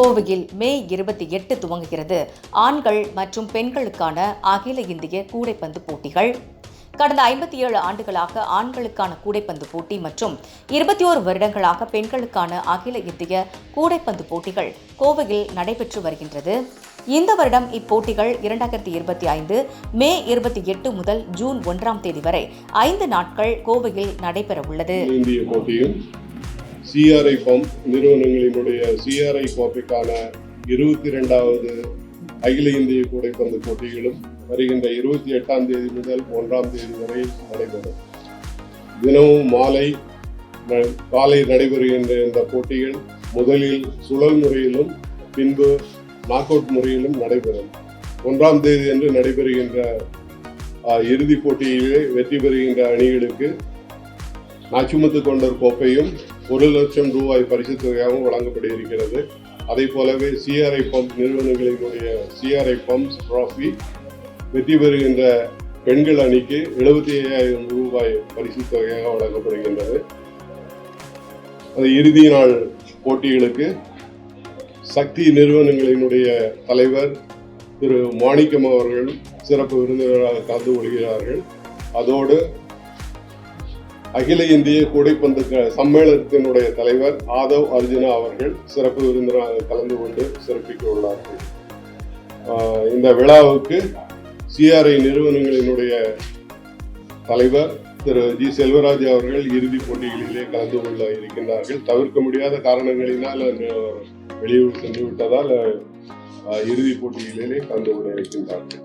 கோவையில் மே இருபத்தி எட்டு துவங்குகிறது. ஆண்கள் மற்றும் பெண்களுக்கான அகில இந்திய கூடைப்பந்து போட்டிகள். கடந்த ஐம்பத்தி ஏழு ஆண்டுகளாக ஆண்களுக்கான கூடைப்பந்து போட்டி மற்றும் இருபத்தி ஓரு வருடங்களாக பெண்களுக்கான அகில இந்திய கூடைப்பந்து போட்டிகள் கோவையில் நடைபெற்று வருகின்றது. இந்த வருடம் இப்போட்டிகள் இரண்டாயிரத்தி இருபத்தி ஐந்து மே இருபத்தி எட்டு முதல் ஜூன் ஒன்றாம் தேதி வரை ஐந்து நாட்கள் கோவையில் நடைபெற உள்ளது சிஆர்ஐ பம்ப் நிறுவனங்களினுடைய சிஆர்ஐ கோப்பைக்கான இருபத்தி ரெண்டாவது அகில இந்திய கூடைப்பந்து போட்டிகளும் வருகின்ற இருபத்தி எட்டாம் தேதி முதல் ஒன்றாம் தேதி வரை நடைபெறும். தினமும் மாலை காலை நடைபெறுகின்ற இந்த போட்டிகள் முதலில் சுழல் முறையிலும் பின்பு நாக் அவுட் முறையிலும் நடைபெறும். ஒன்றாம் தேதி அன்று நடைபெறுகின்ற இறுதிப் போட்டியிலே வெற்றி பெறுகின்ற அணிகளுக்கு நாச்சிமுத்து கொண்டர் கோப்பையும் ஒரு லட்சம் ரூபாய் பரிசு தொகையாகவும் வழங்கப்பட இருக்கிறது அதை போலவே சிஆர்ஐ பம்ப் நிறுவனங்களினுடைய சிஆர்ஐ பம்ப்ஸ் ட்ராஃபி வெற்றி பெறுகின்ற பெண்கள் அணிக்கு எழுபத்தி ஐயாயிரம் ரூபாய் பரிசு தொகையாக வழங்கப்படுகின்றது. அது இறுதி நாள் போட்டிகளுக்கு சக்தி நிறுவனங்களினுடைய தலைவர் திரு மாணிக்கம் அவர்கள் சிறப்பு விருந்தினராக கலந்து கொள்கிறார்கள். அதோடு அகில இந்திய கூடைப்பந்து சம்மேளனத்தினுடைய தலைவர் ஆதவ் அர்ஜுனா அவர்கள் சிறப்பு விருந்தினராக கலந்து கொண்டு சிறப்பிக்க உள்ளார்கள் இந்த விழாவுக்கு சிஆர்ஐ நிறுவனங்களினுடைய தலைவர் திரு ஜி செல்வராஜ் அவர்கள் இறுதிப் போட்டிகளிலே கலந்து கொள்ள இருக்கின்றார்கள். தவிர்க்க முடியாத காரணங்களினால் வெளியூர் சென்று விட்டதால் இறுதிப் போட்டிகளிலே கலந்து கொள்ள இருக்கின்றார்கள்.